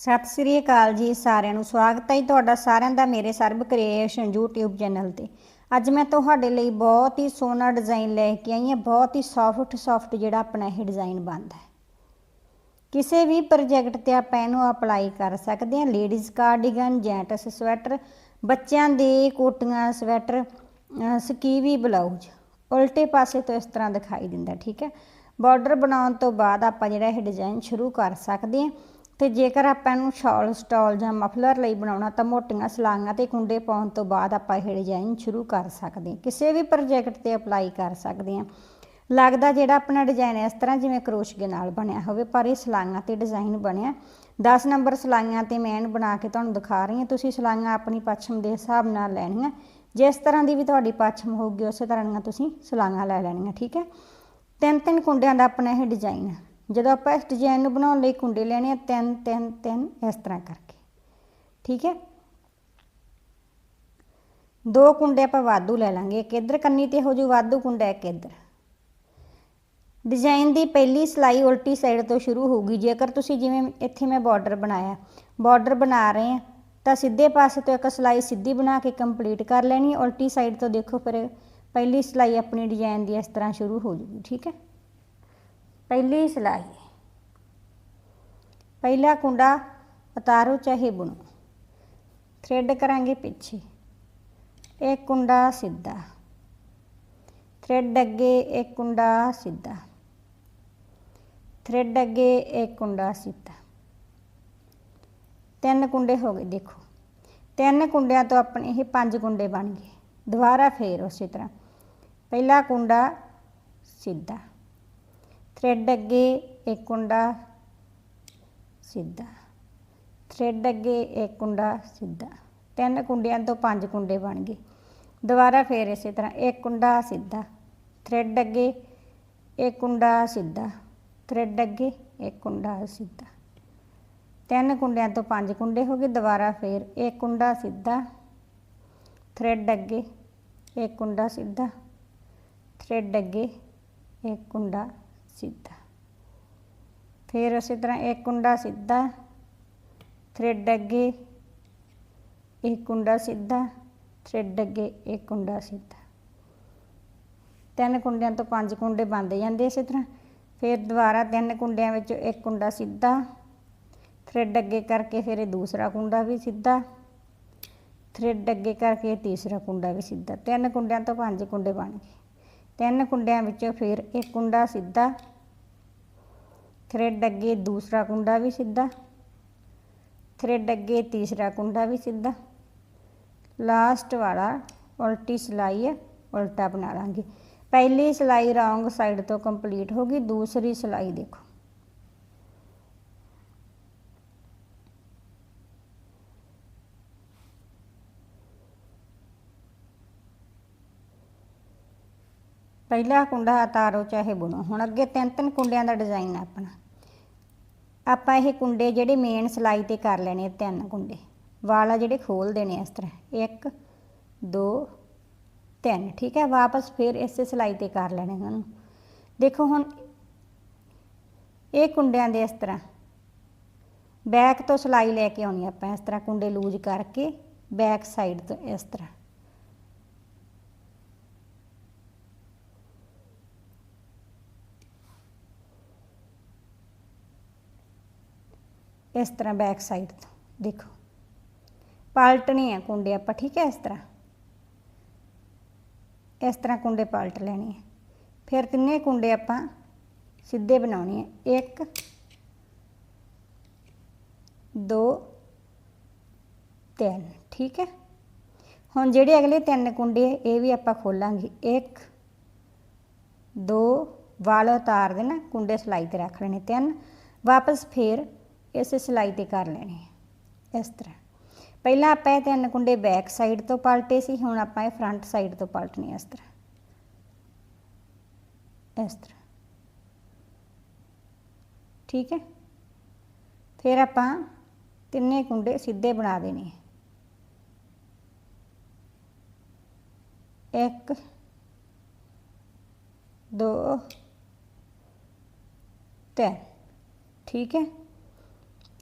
ਸਤਿ ਸ੍ਰੀ ਅਕਾਲ ਜੀ ਸਾਰਿਆਂ ਨੂੰ। ਸਵਾਗਤ ਹੈ ਜੀ ਤੁਹਾਡਾ ਸਾਰਿਆਂ ਦਾ ਮੇਰੇ ਸਰਬ ਕ੍ਰੀਏਸ਼ਨ YouTube ਚੈਨਲ ਤੇ। ਅੱਜ ਮੈਂ ਤੁਹਾਡੇ ਲਈ ਬਹੁਤ ਹੀ ਸੋਹਣਾ ਡਿਜ਼ਾਈਨ ਲੈ ਕੇ ਆਈ ਹਾਂ। ਬਹੁਤ ਹੀ ਸੌਫਟ ਸੌਫਟ ਜਿਹੜਾ ਆਪਣਾ ਇਹ ਡਿਜ਼ਾਈਨ ਬਣਦਾ ਹੈ। ਕਿਸੇ ਵੀ ਪ੍ਰੋਜੈਕਟ ਤੇ ਆਪਾਂ ਇਹਨੂੰ ਅਪਲਾਈ ਕਰ ਸਕਦੇ ਹਾਂ। ਲੇਡੀਜ਼ ਕਾਰਡੀਗਨ ਜੈਂਟਸ ਸਵੈਟਰ ਬੱਚਿਆਂ ਦੇ ਕੋਟੀਆਂ ਸਵੈਟਰ ਸਕੀਵੀ ਬਲਾਊਜ਼ ਉਲਟੇ ਪਾਸੇ ਤੋਂ ਇਸ ਤਰ੍ਹਾਂ ਦਿਖਾਈ ਦਿੰਦਾ, ਠੀਕ ਹੈ। ਬਾਰਡਰ ਬਣਾਉਣ ਤੋਂ ਬਾਅਦ ਆਪਾਂ ਜਿਹੜਾ ਇਹ ਡਿਜ਼ਾਈਨ ਸ਼ੁਰੂ ਕਰ ਸਕਦੇ ਹਾਂ। ਤੇ ਜੇਕਰ ਆਪਾਂ ਇਹਨੂੰ ਸ਼ਾਲ, ਸਟਾਲ ਜਾਂ ਮਫਲਰ ਲਈ ਬਣਾਉਣਾ ਤਾਂ ਮੋਟੀਆਂ ਸਲਾਈਆਂ ਤੇ ਕੁੰਡੇ ਪਾਉਣ ਤੋਂ ਬਾਅਦ ਆਪਾਂ ਇਹ ਡਿਜ਼ਾਈਨ ਸ਼ੁਰੂ ਕਰ ਸਕਦੇ ਹਾਂ। ਕਿਸੇ ਵੀ ਪ੍ਰੋਜੈਕਟ ਤੇ ਅਪਲਾਈ ਕਰ ਸਕਦੇ ਹਾਂ। ਲੱਗਦਾ ਜਿਹੜਾ ਆਪਣਾ ਡਿਜ਼ਾਈਨ ਇਸ ਤਰ੍ਹਾਂ ਜਿਵੇਂ ਕਰੋਸ਼ੀਏ ਨਾਲ ਬਣਿਆ ਹੋਵੇ, ਪਰ ਇਹ ਸਲਾਈਆਂ ਤੇ ਡਿਜ਼ਾਈਨ ਬਣਿਆ। 10 ਨੰਬਰ ਸਲਾਈਆਂ ਤੇ ਮੈਂ ਬਣਾ ਕੇ ਤੁਹਾਨੂੰ ਦਿਖਾ ਰਹੀ ਹਾਂ। ਤੁਸੀਂ ਸਲਾਈਆਂ ਆਪਣੀ ਪੱਛਮ ਦੇ ਹਿਸਾਬ ਨਾਲ ਲੈਣੀਆਂ। ਜਿਸ ਤਰ੍ਹਾਂ ਦੀ ਵੀ ਤੁਹਾਡੀ ਪੱਛਮ ਹੋਊਗੀ, ਉਸੇ ਤਰ੍ਹਾਂ ਦੀਆਂ ਤੁਸੀਂ ਸਲਾਈਆਂ ਲੈ ਲੈਣੀਆਂ, ਠੀਕ ਹੈ? ਤਿੰਨ ਤਿੰਨ ਕੁੰਡਿਆਂ ਦਾ ਆਪਣਾ ਇਹ ਡਿਜ਼ਾਈਨ ਜਦੋਂ ਆਪਾਂ ਇਸ ਡਿਜ਼ਾਈਨ ਨੂੰ ਬਣਾਉਣ ਲਈ ਕੁੰਡੇ ਲੈਣੇ ਆ, ਤਿੰਨ ਤਿੰਨ ਤਿੰਨ, ਇਸ ਤਰ੍ਹਾਂ ਕਰਕੇ। ਠੀਕ ਹੈ? ਦੋ ਕੁੰਡੇ ਆਪਾਂ ਵਾਧੂ ਲੈ ਲਾਂਗੇ, ਇੱਕ ਇੱਧਰ ਕੰਨੀ ਤੇ ਹੋ ਜੂ ਵਾਧੂ ਕੁੰਡਾ, ਇੱਕ ਇੱਧਰ। ਡਿਜ਼ਾਈਨ ਦੀ ਪਹਿਲੀ ਸਲਾਈ ਉਲਟੀ ਸਾਈਡ ਤੋਂ ਸ਼ੁਰੂ ਹੋਊਗੀ। ਜੇਕਰ ਤੁਸੀਂ ਜਿਵੇਂ ਇੱਥੇ ਮੈਂ ਬਾਰਡਰ ਬਣਾਇਆ ਬਾਰਡਰ ਬਣਾ ਰਹੇ ਆ, ਤਾਂ ਸਿੱਧੇ ਪਾਸੇ ਤੋਂ ਇੱਕ ਸਲਾਈ ਸਿੱਧੀ ਬਣਾ ਕੇ ਕੰਪਲੀਟ ਕਰ ਲੈਣੀ, ਉਲਟੀ ਸਾਈਡ ਤੋਂ ਦੇਖੋ ਫਿਰ ਪਹਿਲੀ ਸਲਾਈ ਆਪਣੀ ਡਿਜ਼ਾਈਨ ਦੀ ਇਸ ਤਰ੍ਹਾਂ ਸ਼ੁਰੂ ਹੋ ਜੂਗੀ। ਠੀਕ ਹੈ? ਪਹਿਲੀ ਸਲਾਈ ਪਹਿਲਾ ਕੁੰਡਾ ਉਤਾਰੋ ਚਾਹੇ ਬੁਣੋ। ਥ੍ਰੈਡ ਕਰਾਂਗੇ ਪਿੱਛੇ। ਇੱਕ ਕੁੰਡਾ ਸਿੱਧਾ। ਥ੍ਰੈਡ ਅੱਗੇ ਇੱਕ ਕੁੰਡਾ ਸਿੱਧਾ। ਥ੍ਰੈਡ ਅੱਗੇ ਇੱਕ ਕੁੰਡਾ ਸਿੱਧਾ। ਤਿੰਨ ਕੁੰਡੇ ਹੋ ਗਏ, ਦੇਖੋ। ਤਿੰਨ ਕੁੰਡਿਆਂ ਤੋਂ ਆਪਣੇ ਇਹ ਪੰਜ ਕੁੰਡੇ ਬਣ ਗਏ। ਦੁਬਾਰਾ ਫੇਰ ਉਸੇ ਤਰ੍ਹਾਂ। ਪਹਿਲਾ ਕੁੰਡਾ ਸਿੱਧਾ। ਥ੍ਰੈਡ ਅੱਗੇ ਇੱਕ ਕੁੰਡਾ ਸਿੱਧਾ ਥ੍ਰੈਡ ਅੱਗੇ ਇੱਕ ਕੁੰਡਾ ਸਿੱਧਾ। ਤਿੰਨ ਕੁੰਡਿਆਂ ਤੋਂ ਪੰਜ ਕੁੰਡੇ ਬਣ ਗਏ। ਦੁਬਾਰਾ ਫੇਰ ਇਸੇ ਤਰ੍ਹਾਂ ਇੱਕ ਕੁੰਡਾ ਸਿੱਧਾ ਥ੍ਰੈਡ ਅੱਗੇ ਇੱਕ ਕੁੰਡਾ ਸਿੱਧਾ ਥ੍ਰੈਡ ਅੱਗੇ ਇੱਕ ਕੁੰਡਾ ਸਿੱਧਾ। ਤਿੰਨ ਕੁੰਡਿਆਂ ਤੋਂ ਪੰਜ ਕੁੰਡੇ ਹੋ ਗਏ, ਦੁਬਾਰਾ ਫੇਰ ਇੱਕ ਕੁੰਡਾ ਸਿੱਧਾ ਥ੍ਰੈਡ ਅੱਗੇ ਇੱਕ ਕੁੰਡਾ ਸਿੱਧਾ ਥ੍ਰੈਡ ਅੱਗੇ ਇੱਕ ਕੁੰਡਾ ਸਿੱਧਾ। ਫਿਰ ਉਸੇ ਤਰ੍ਹਾਂ ਇੱਕ ਕੁੰਡਾ ਸਿੱਧਾ ਥ੍ਰੈਡ ਅੱਗੇ ਇੱਕ ਕੁੰਡਾ ਸਿੱਧਾ ਥ੍ਰੈਡ ਅੱਗੇ ਇੱਕ ਕੁੰਡਾ ਸਿੱਧਾ। ਤਿੰਨ ਕੁੰਡਿਆਂ ਤੋਂ ਪੰਜ ਕੁੰਡੇ ਬਣਦੇ ਜਾਂਦੇ ਇਸੇ ਤਰ੍ਹਾਂ। ਫਿਰ ਦੁਬਾਰਾ ਤਿੰਨ ਕੁੰਡਿਆਂ ਵਿੱਚੋਂ ਇੱਕ ਕੁੰਡਾ ਸਿੱਧਾ ਥ੍ਰੈਡ ਅੱਗੇ ਕਰਕੇ ਫਿਰ ਇਹ ਦੂਸਰਾ ਕੁੰਡਾ ਵੀ ਸਿੱਧਾ ਥ੍ਰੈਡ ਅੱਗੇ ਕਰਕੇ ਤੀਸਰਾ ਕੁੰਡਾ ਵੀ ਸਿੱਧਾ। ਤਿੰਨ ਕੁੰਡਿਆਂ ਤੋਂ ਪੰਜ ਕੁੰਡੇ ਬਣ ਗਏ। ਤਿੰਨ ਕੁੰਡਿਆਂ ਵਿੱਚੋਂ ਫਿਰ ਇੱਕ ਕੁੰਡਾ ਸਿੱਧਾ ਥ੍ਰੈਡ ਅੱਗੇ ਦੂਸਰਾ ਕੁੰਡਾ ਵੀ ਸਿੱਧਾ ਥ੍ਰੈਡ ਅੱਗੇ ਤੀਸਰਾ ਕੁੰਡਾ ਵੀ ਸਿੱਧਾ ਲਾਸਟ ਵਾਲਾ ਉਲਟੀ ਸਿਲਾਈ ਹੈ ਉਲਟਾ ਬਣਾ ਲਾਂਗੇ। ਪਹਿਲੀ ਸਿਲਾਈ ਰੌਂਗ ਸਾਈਡ ਤੋਂ ਕੰਪਲੀਟ ਹੋ ਗਈ, ਦੂਸਰੀ ਸਿਲਾਈ ਦੇਖੋ। ਪਹਿਲਾ ਕੁੰਡਾ ਉਤਾਰੋ ਚਾਹੇ ਬੁਣੋ। ਹੁਣ ਅੱਗੇ ਤਿੰਨ ਤਿੰਨ ਕੁੰਡਿਆਂ ਦਾ ਡਿਜ਼ਾਈਨ ਹੈ ਆਪਣਾ। ਆਪਾਂ ਇਹ ਕੁੰਡੇ ਜਿਹੜੇ ਮੇਨ ਸਲਾਈ ਤੇ ਕਰ ਲੈਣੇ ਆ, ਤਿੰਨ ਕੁੰਡੇ। ਵਾਲਾ ਜਿਹੜੇ ਖੋਲ ਦੇਣੇ ਇਸ ਤਰ੍ਹਾਂ। 1 2 3 ਠੀਕ ਹੈ? ਵਾਪਸ ਫਿਰ ਇਸੇ ਸਲਾਈ ਤੇ ਕਰ ਲੈਣੇ ਇਹਨਾਂ ਨੂੰ ਦੇਖੋ ਹੁਣ, ਇਹ ਕੁੰਡਿਆਂ ਦੇ ਇਸ ਤਰ੍ਹਾਂ। ਬੈਕ ਤੋਂ ਸਲਾਈ ਲੈ ਕੇ ਆਉਣੀ ਆਪਾਂ ਇਸ ਤਰ੍ਹਾਂ ਕੁੰਡੇ ਲੂਜ਼ ਕਰਕੇ, ਬੈਕ ਸਾਈਡ ਤੋਂ ਇਸ ਤਰ੍ਹਾਂ। ਇਸ ਤਰ੍ਹਾਂ ਬੈਕ ਸਾਈਡ ਤੋਂ ਦੇਖੋ। ਪਲਟਣੇ ਆ ਕੁੰਡੇ ਆਪਾਂ ਠੀਕ ਹੈ ਇਸ ਤਰ੍ਹਾਂ? ਇਸ ਤਰ੍ਹਾਂ ਕੁੰਡੇ ਪਲਟ ਲੈਣੇ ਆ। ਫਿਰ ਤਿੰਨੇ ਕੁੰਡੇ ਆਪਾਂ ਸਿੱਧੇ ਬਣਾਉਣੇ ਆ। ਇੱਕ ਦੋ ਤਿੰਨ ਠੀਕ ਹੈ? ਹੁਣ ਜਿਹੜੇ ਅਗਲੇ ਤਿੰਨ ਕੁੰਡੇ ਆ, ਇਹ ਵੀ ਆਪਾਂ ਖੋਲਾਂਗੇ। ਇੱਕ ਦੋ ਵਾਲ ਉਤਾਰ ਦੇਣਾ ਕੁੰਡੇ ਸਲਾਈ ਤੇ ਰੱਖ ਲੈਣੇ ਤਿੰਨ। ਵਾਪਸ ਫੇਰ ਇਸੇ ਸਲਾਈ ਤੇ ਕਰ ਲੈਣੇ ਆ, ਇਸ ਤਰ੍ਹਾਂ। ਪਹਿਲਾਂ ਆਪਾਂ ਇਹ ਤਿੰਨ ਕੁੰਡੇ ਬੈਕ ਸਾਈਡ ਤੋਂ ਪਲਟੇ ਸੀ ਹੁਣ ਆਪਾਂ ਇਹ ਫਰੰਟ ਸਾਈਡ ਤੋਂ ਪਲਟਨੇ ਆ ਇਸ ਤਰ੍ਹਾਂ। ਇਸ ਤਰ੍ਹਾਂ। ਠੀਕ ਹੈ? ਫਿਰ ਆਪਾਂ ਤਿੰਨੇ ਕੁੰਡੇ ਸਿੱਧੇ ਬਣਾ ਦੇਣੇ ਆ। ਇੱਕ ਦੋ ਤਿੰਨ। ਠੀਕ ਹੈ?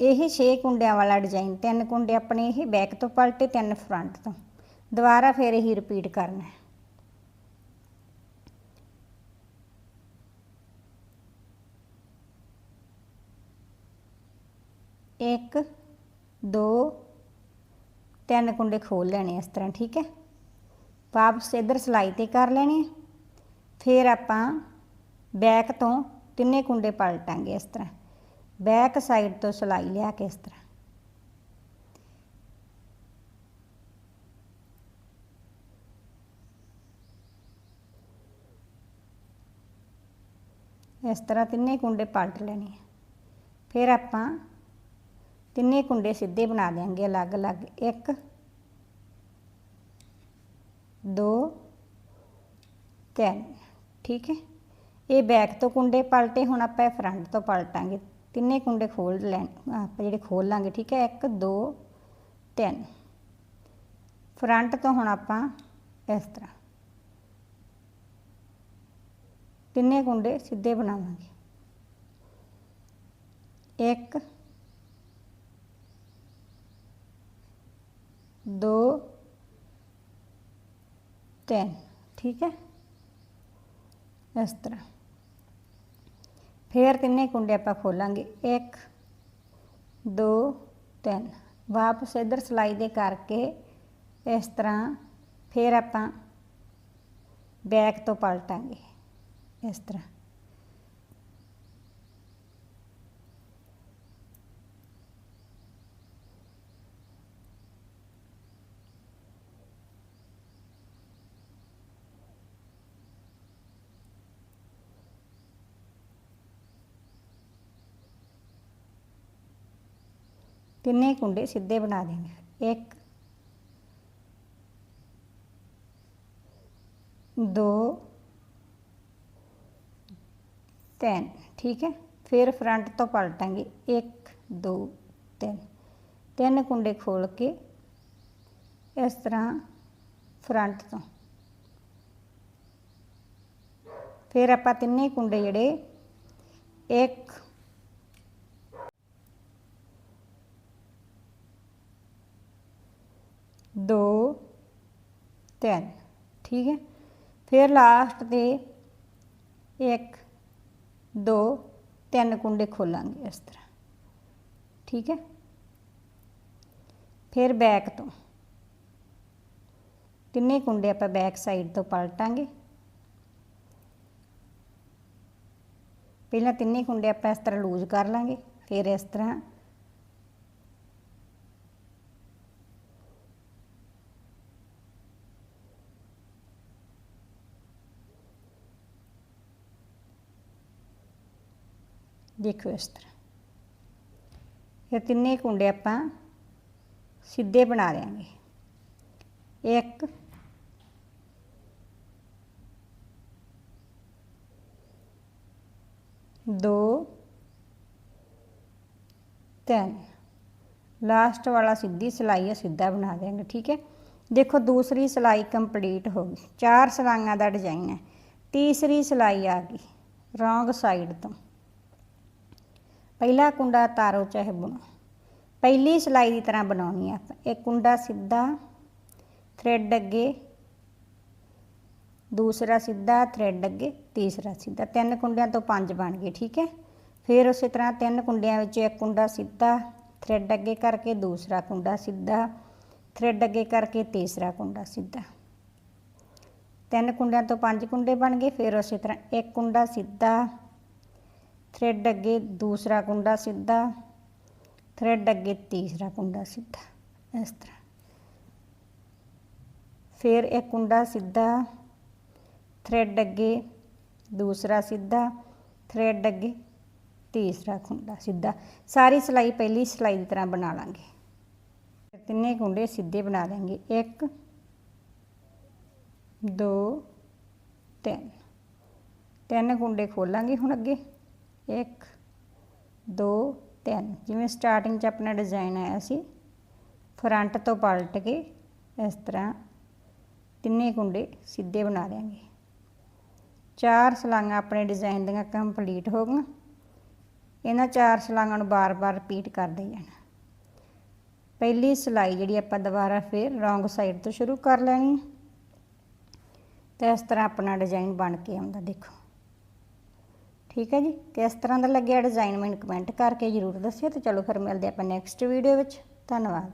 ਇਹ 6 ਕੁੰਡਿਆਂ ਵਾਲਾ ਡਿਜ਼ਾਈਨ ਤਿੰਨ ਕੁੰਡੇ ਆਪਣੇ ਇਹ ਬੈਕ ਤੋਂ ਪਲਟੇ, ਤਿੰਨ ਫਰੰਟ ਤੋਂ। ਦੁਬਾਰਾ ਫਿਰ ਇਹੀ ਰਿਪੀਟ ਕਰਨਾ ਹੈ। ਇੱਕ, ਦੋ, ਤਿੰਨ ਕੁੰਡੇ ਖੋਲ ਲੈਣੇ ਇਸ ਤਰ੍ਹਾਂ, ਠੀਕ ਹੈ? ਵਾਪਸ ਇਧਰ ਸਲਾਈ ਤੇ ਕਰ ਲੈਣੇ ਫਿਰ ਆਪਾਂ ਬੈਕ ਤੋਂ ਤਿੰਨੇ ਕੁੰਡੇ ਪਲਟਾਂਗੇ ਇਸ ਤਰ੍ਹਾਂ। ਬੈਕ ਸਾਈਡ ਤੋਂ ਸਲਾਈ ਲਿਆ ਕੇ ਇਸ ਤਰ੍ਹਾਂ। ਇਸ ਤਰ੍ਹਾਂ ਤਿੰਨੇ ਕੁੰਡੇ ਪਲਟ ਲੈਣੇ ਆ। ਫਿਰ ਆਪਾਂ ਤਿੰਨੇ ਕੁੰਡੇ ਸਿੱਧੇ ਬਣਾ ਦੇਾਂਗੇ ਅਲੱਗ-ਅਲੱਗ। ਇੱਕ, ਦੋ, ਤਿੰਨ। ਠੀਕ ਹੈ? ਇਹ ਬੈਕ ਤੋਂ ਕੁੰਡੇ ਪਲਟੇ, ਹੁਣ ਆਪਾਂ ਇਹ ਫਰੰਟ ਤੋਂ ਪਲਟਾਂਗੇ। ਤਿੰਨੇ ਕੁੰਡੇ ਖੋਲ ਲੈਣ, ਆਪਾਂ ਜਿਹੜੇ ਖੋਲ ਲਾਂਗੇ ਠੀਕ ਹੈ 1 2 3 ਫਰੰਟ ਤੋਂ ਹੁਣ ਆਪਾਂ ਇਸ ਤਰ੍ਹਾਂ। ਤਿੰਨੇ ਕੁੰਡੇ ਸਿੱਧੇ ਬਣਾਵਾਂਗੇ। ਇੱਕ, ਦੋ, ਤਿੰਨ, ਠੀਕ ਹੈ, ਇਸ ਤਰ੍ਹਾਂ। ਫਿਰ ਤਿੰਨੇ ਕੁੰਡੇ ਆਪਾਂ ਖੋਲਾਂਗੇ 1 2 3 ਵਾਪਸ ਇਧਰ ਸਲਾਈ ਦੇ ਕਰਕੇ ਇਸ ਤਰ੍ਹਾਂ ਫਿਰ ਆਪਾਂ ਬੈਕ ਤੋਂ ਪਲਟਾਂਗੇ ਇਸ ਤਰ੍ਹਾਂ ਤਿੰਨੇ ਕੁੰਡੇ ਸਿੱਧੇ ਬਣਾ ਦੇंगे ਇੱਕ दो तीन ठीक है फिर फ्रंट तो पलटेंगे एक दो तीन तीन कुंडे खोल के इस तरह फ्रंट तो फिर आप तिने कुंडे जड़े एक 2 3 ਠੀਕ ਹੈ? ਫਿਰ ਲਾਸਟ ਤੇ 1 2 ਤਿੰਨ ਕੁੰਡੇ ਖੋਲਾਂਗੇ ਇਸ ਤਰ੍ਹਾਂ। ਠੀਕ ਹੈ? ਫਿਰ ਬੈਕ ਤੋਂ। ਤਿੰਨੇ ਕੁੰਡੇ ਆਪਾਂ ਬੈਕ ਸਾਈਡ ਤੋਂ ਪਲਟਾਂਗੇ। ਪਹਿਲਾਂ ਤਿੰਨੇ ਕੁੰਡੇ ਆਪਾਂ ਇਸ ਤਰ੍ਹਾਂ ਲੂਜ਼ ਕਰ ਲਾਂਗੇ। ਫਿਰ ਇਸ ਤਰ੍ਹਾਂ ਦੇਖੋ ਇਸ ਤਰ੍ਹਾਂ ਇਹ ਤਿੰਨੇ ਕੁੰਡੇ ਆਪਾਂ ਸਿੱਧੇ ਬਣਾ ਦੇਾਂਗੇ ਇੱਕ, ਦੋ, ਤਿੰਨ। ਲਾਸਟ ਵਾਲਾ ਸਿੱਧੀ ਸਲਾਈ ਹੈ ਸਿੱਧਾ ਬਣਾ ਦੇਾਂਗੇ ਠੀਕ ਹੈ? ਦੇਖੋ, ਦੂਸਰੀ ਸਲਾਈ ਕੰਪਲੀਟ ਹੋ ਗਈ। ਚਾਰ ਸਲਾਈਆਂ ਦਾ ਡਿਜ਼ਾਈਨ ਹੈ। ਤੀਸਰੀ ਸਲਾਈ ਆ ਗਈ, ਰੋਂਗ ਸਾਈਡ ਤੋਂ। ਪਹਿਲਾ ਕੁੰਡਾ ਤਾਰੋ ਚਾਹੇ ਬੁਣੋ। ਪਹਿਲੀ ਸਿਲਾਈ ਦੀ ਤਰ੍ਹਾਂ ਬਣਾਉਣੀ ਆ ਆਪਾਂ। ਇਹ ਕੁੰਡਾ ਸਿੱਧਾ ਥ੍ਰੈਡ ਅੱਗੇ, ਦੂਸਰਾ ਸਿੱਧਾ ਥ੍ਰੈਡ ਅੱਗੇ, ਤੀਸਰਾ ਸਿੱਧਾ। ਤਿੰਨ ਕੁੰਡਿਆਂ ਤੋਂ ਪੰਜ ਬਣ ਗਏ, ਠੀਕ ਹੈ? ਫਿਰ ਉਸੇ ਤਰ੍ਹਾਂ ਤਿੰਨ ਕੁੰਡਿਆਂ ਵਿੱਚ ਇੱਕ ਕੁੰਡਾ ਸਿੱਧਾ ਥ੍ਰੈਡ ਅੱਗੇ ਕਰਕੇ ਦੂਸਰਾ ਕੁੰਡਾ ਸਿੱਧਾ ਥ੍ਰੈਡ ਅੱਗੇ ਕਰਕੇ ਤੀਸਰਾ ਕੁੰਡਾ ਸਿੱਧਾ। ਤਿੰਨ ਕੁੰਡਿਆਂ ਤੋਂ ਪੰਜ ਕੁੰਡੇ ਬਣ ਗਏ, ਫਿਰ ਉਸੇ ਤਰ੍ਹਾਂ ਇੱਕ ਕੁੰਡਾ ਸਿੱਧਾ ਥ੍ਰੈਡ ਅੱਗੇ ਦੂਸਰਾ ਕੁੰਡਾ ਸਿੱਧਾ ਥ੍ਰੈਡ ਅੱਗੇ ਤੀਸਰਾ ਕੁੰਡਾ ਸਿੱਧਾ, ਇਸ ਤਰ੍ਹਾਂ। ਫਿਰ ਇੱਕ ਕੁੰਡਾ ਸਿੱਧਾ ਥ੍ਰੈਡ ਅੱਗੇ ਦੂਸਰਾ ਸਿੱਧਾ ਥ੍ਰੈਡ ਅੱਗੇ ਤੀਸਰਾ ਕੁੰਡਾ ਸਿੱਧਾ। ਸਾਰੀ ਸਿਲਾਈ ਪਹਿਲੀ ਸਿਲਾਈ ਦੀ ਤਰ੍ਹਾਂ ਬਣਾ ਲਾਂਗੇ। ਤਿੰਨੇ ਕੁੰਡੇ ਸਿੱਧੇ ਬਣਾ ਦਾਂਗੇ 1 2 3 ਤਿੰਨ ਕੁੰਡੇ ਖੋਲਾਂਗੇ ਹੁਣ ਅੱਗੇ। 1 2 3 ਜਿਵੇਂ ਸਟਾਰਟਿੰਗ 'ਚ ਆਪਣਾ ਡਿਜ਼ਾਈਨ ਆਇਆ ਸੀ ਫਰੰਟ ਤੋਂ ਪਲਟ ਕੇ ਇਸ ਤਰ੍ਹਾਂ ਤਿੰਨੇ ਕੁੰਡੇ ਸਿੱਧੇ ਬਣਾ ਦੇਾਂਗੇ ਚਾਰ ਸਲਾਈਆਂ ਆਪਣੇ ਡਿਜ਼ਾਈਨ ਦੀਆਂ ਕੰਪਲੀਟ ਹੋ ਗਈਆਂ। ਇਹਨਾਂ ਚਾਰ ਸਲਾਈਆਂ ਨੂੰ ਬਾਰ-ਬਾਰ ਰਿਪੀਟ ਕਰਦੇ ਜਾਣਾ। ਪਹਿਲੀ ਸਲਾਈ ਜਿਹੜੀ ਆਪਾਂ ਦੁਬਾਰਾ ਫੇਰ ਰੋਂਗ ਸਾਈਡ ਤੋਂ ਸ਼ੁਰੂ ਕਰ ਲੈਣੀ ਤੇ ਇਸ ਤਰ੍ਹਾਂ ਆਪਣਾ ਡਿਜ਼ਾਈਨ ਬਣ ਕੇ ਆਉਂਦਾ ਦੇਖੋ। ਠੀਕ ਹੈ ਜੀ? ਕਿਸ ਤਰ੍ਹਾਂ ਦਾ ਲੱਗਿਆ ਡਿਜ਼ਾਈਨ ਮੈਨੂੰ ਕਮੈਂਟ ਕਰਕੇ ਜਰੂਰ ਦੱਸਿਓ ਤੇ ਚਲੋ ਫਿਰ ਮਿਲਦੇ ਆਪਾਂ ਨੈਕਸਟ ਵੀਡੀਓ ਵਿੱਚ। ਧੰਨਵਾਦ।